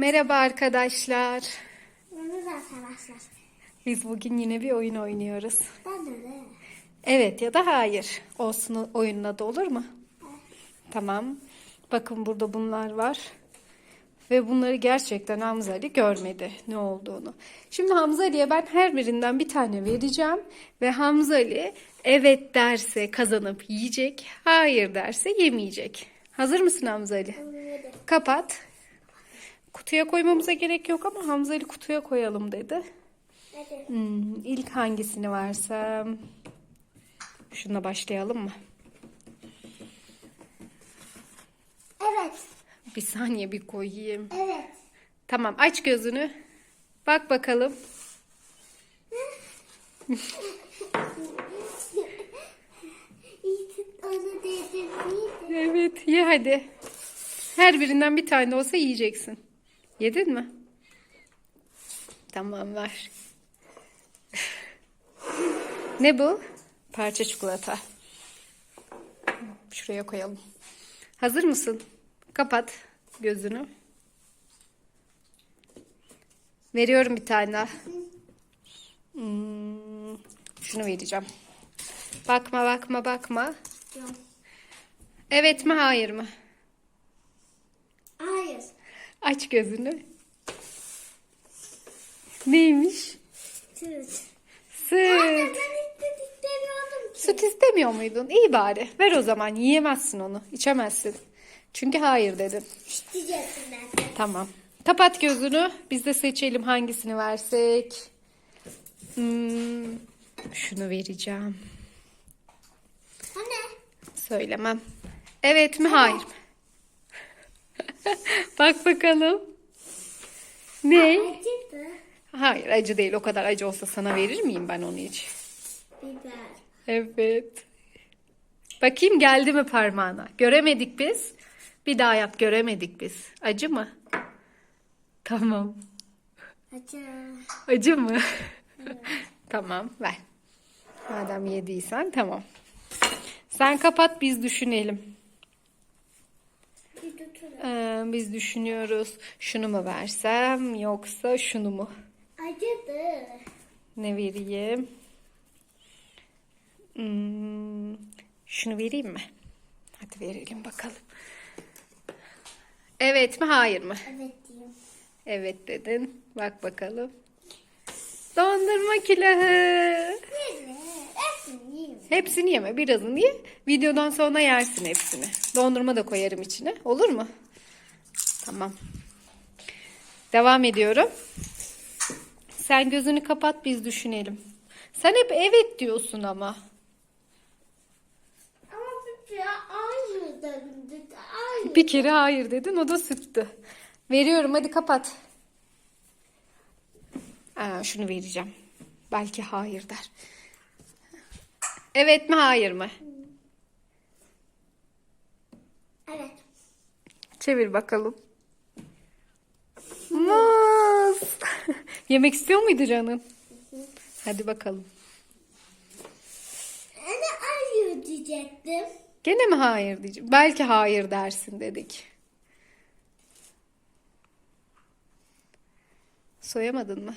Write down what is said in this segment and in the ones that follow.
Merhaba arkadaşlar. Merhaba arkadaşlar. Biz bugün yine bir oyun oynuyoruz. Ben de öyle. Evet ya da hayır. Olsun oyunun adı olur mu? Tamam. Bakın burada bunlar var. Ve bunları gerçekten Hamza Ali görmedi ne olduğunu. Şimdi Hamza Ali'ye ben her birinden bir tane vereceğim. Ve Hamza Ali evet derse kazanıp yiyecek. Hayır derse yemeyecek. Hazır mısın Hamza Ali? Hadi. Kapat. Kutuya koymamıza gerek yok ama Hamza Ali kutuya koyalım dedi. Hadi. Hmm, ilk hangisini versem? Şununla başlayalım mı? Evet. Bir saniye bir koyayım. Evet. Tamam aç gözünü. Bak bakalım. Evet ye hadi. Her birinden bir tane olsa yiyeceksin. Yedin mi? Tamam ver. ne bu? Parça çikolata. Şuraya koyalım. Hazır mısın? Kapat gözünü. Veriyorum bir tane daha. Hmm, şunu vereceğim. Bakma bakma bakma. Evet mi hayır mı? Aç gözünü. Neymiş? Süt. Süt. Süt istemiyor muydun? İyi bari. Ver o zaman. Yiyemezsin onu. İçemezsin. Çünkü hayır dedin. İsteyeceksin ben. Tamam. Kapat gözünü. Biz de seçelim hangisini versek. Hmm, şunu vereceğim. Anne. Söylemem. Evet mi hayır mı? Bak bakalım. Ne? Acıdı. Hayır acı değil. O kadar acı olsa sana verir miyim ben onu hiç? Biber. Evet. Bakayım geldi mi parmağına? Göremedik biz. Bir daha yap göremedik biz. Acı mı? Tamam. Acı. Acı mı? tamam ver. Madem yediysen tamam. Sen kapat biz düşünelim. Ee, biz düşünüyoruz. Şunu mu versem yoksa şunu mu? Acıdı. Ne vereyim? Hmm, şunu vereyim mi? Hadi verelim bakalım. Evet mi hayır mı? Evet diyeyim. Evet dedin. Bak bakalım. Dondurma külahı. Hepsini yeme birazını ye. Videodan sonra yersin hepsini. Dondurma da koyarım içine. Olur mu? Tamam. Devam ediyorum. Sen gözünü kapat biz düşünelim. Sen hep evet diyorsun ama. Ama bir kere aynı dedim. Aynı. Bir kere hayır dedin o da süttü. Veriyorum hadi kapat. Aa, şunu vereceğim. Belki hayır der. Evet mi hayır mı? Evet. Çevir bakalım. Muz. Yemek istiyor muydu canın? Hadi bakalım. Anne aynı diyecektim. Gene mi hayır diyeceğim? Belki hayır dersin dedik. Soyamadın mı?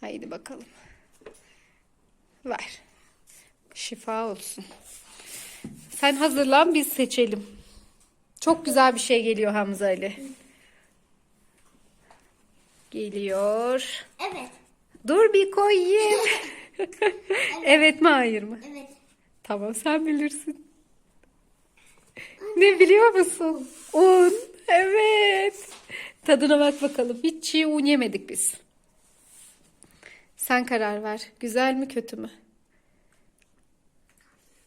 Haydi bakalım. Ver. Şifa olsun. Sen hazırlan biz seçelim. Çok güzel bir şey geliyor Hamza Ali. Geliyor. Evet. Dur bir koyayım. evet mi hayır mı? Evet. Tamam sen bilirsin. Ne biliyor musun? Un. Evet. Tadına bak bakalım. Hiç çiğ un yemedik biz. Sen karar ver. Güzel mi kötü mü?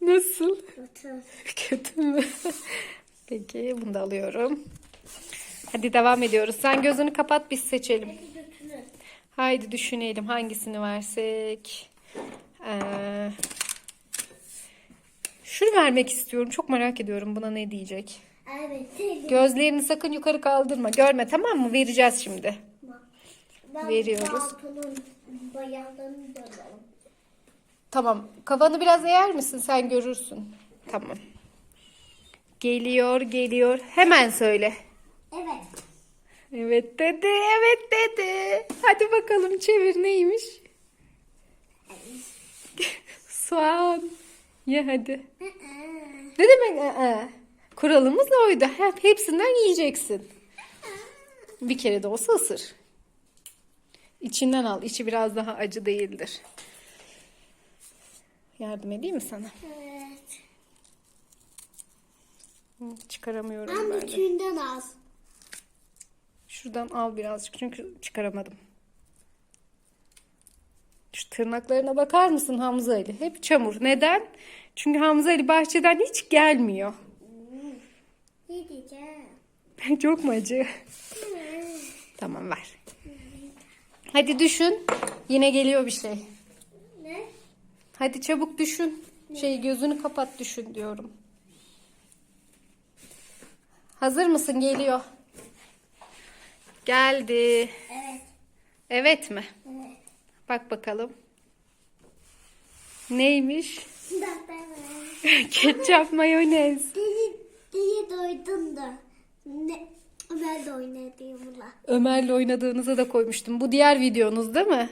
Nasıl? Otur. Kötü mü? Peki bunu da alıyorum. Hadi devam ediyoruz. Sen gözünü kapat biz seçelim. Haydi düşünelim hangisini versek. Ee, şunu vermek istiyorum. Çok merak ediyorum buna ne diyecek. Evet. Gözlerini sakın yukarı kaldırma. Görme tamam mı? Vereceğiz şimdi. Veriyoruz. Bayanlarını. Tamam. Kafanı biraz eğer misin? Sen görürsün. Tamam. Geliyor, geliyor. Hemen söyle. Evet. Evet dedi, evet dedi. Hadi bakalım çevir neymiş? Soğan. Ye hadi. Ne demek? ı-ı? Kuralımız oydu. Hep hepsinden yiyeceksin. Bir kere de olsa ısır. İçinden al. İçi biraz daha acı değildir. Yardım edeyim mi sana? Evet. Çıkaramıyorum Ben ben de. bütünden az. Şuradan al birazcık çünkü çıkaramadım. Şu tırnaklarına bakar mısın Hamza Ali? Hep çamur. Neden? Çünkü Hamza Ali bahçeden hiç gelmiyor. Ne diyeceğim? Çok mu acı? Tamam ver. Hadi düşün. Yine geliyor bir şey. Ne? Hadi çabuk düşün. Şey gözünü kapat düşün diyorum. Hazır mısın? Geliyor. Geldi. Evet. Evet mi? Evet. Bak bakalım. Neymiş? Ketçap mayonez. Deli, deli doydum da. Ne? De oynadığımla. Ömer'le oynadığınıza da koymuştum. Bu diğer videonuz değil mi?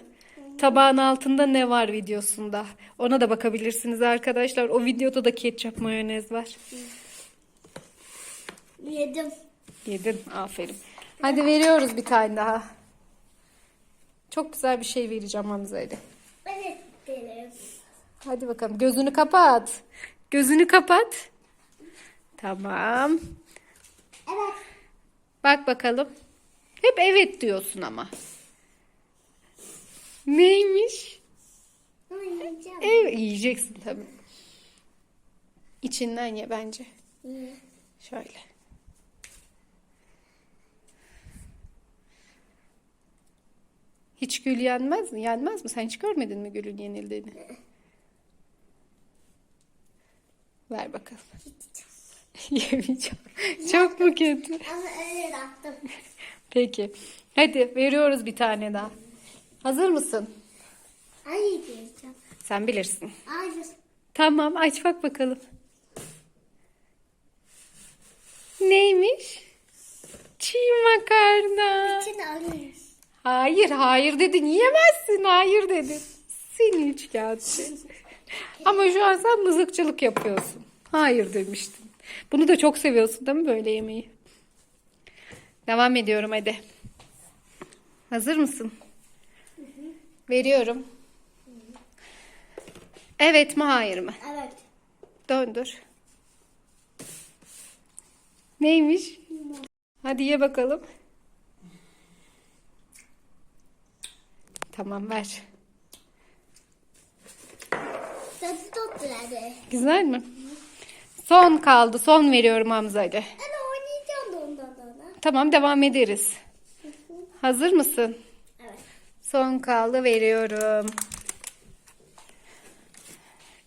Tabağın altında ne var videosunda. Ona da bakabilirsiniz arkadaşlar. O videoda da ketçap mayonez var. Yedim. Yedin. Aferin. Hadi veriyoruz bir tane daha. Çok güzel bir şey vereceğim Hamza Ali. Evet derim. Hadi bakalım. Gözünü kapat. Gözünü kapat. Tamam. Bak bakalım. Hep evet diyorsun ama. Neymiş? Yiyeceğim. Evet, yiyeceksin tabii. İçinden ye bence. İyi. Şöyle. Hiç gül yenmez mi? Yenmez mi? Sen hiç görmedin mi gülün yenildiğini? Ver bakalım. Yemeyeceğim. Çok mu kötü? Ama öyle yaptım. Peki. Hadi veriyoruz bir tane daha. Hazır mısın? Hayır diyeceğim. Sen bilirsin. Hayır. Tamam aç bak bakalım. Neymiş? Çiğ makarna. İçini alıyoruz. Hayır hayır dedin yiyemezsin hayır dedin. Seni üç kağıtçı. Ama şu an sen mızıkçılık yapıyorsun. Hayır demiştin. Bunu da çok seviyorsun değil mi böyle yemeği? Devam ediyorum hadi. Hazır mısın? Veriyorum. Evet mi hayır mı? Evet. Döndür. Neymiş? Hadi ye bakalım. Tamam ver. Tadı hadi. Güzel mi? Son kaldı. Son veriyorum Hamza Ali. Hadi oynayacağım da ondan sonra. Tamam devam ederiz. Hazır mısın? Evet. Son kaldı veriyorum.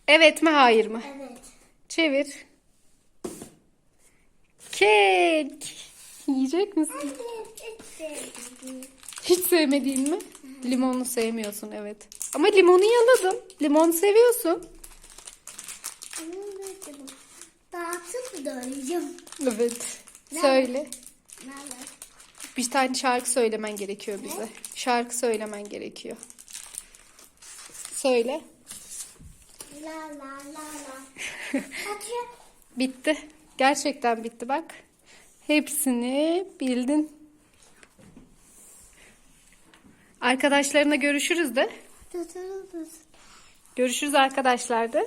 Evet mi hayır mı? Evet. Çevir. Kek. Yiyecek misin? Hiç sevmediğin mi? Limonu sevmiyorsun evet. Ama limonu yaladım. Limon seviyorsun. Dağıtıp da oynayacağım. Evet. Söyle. Nerede? Bir tane şarkı söylemen gerekiyor bize. Şarkı söylemen gerekiyor. Söyle. La la la la. Atıyor. Bitti. Gerçekten bitti bak. Hepsini bildin. Arkadaşlarına görüşürüz de. Görüşürüz arkadaşlar da.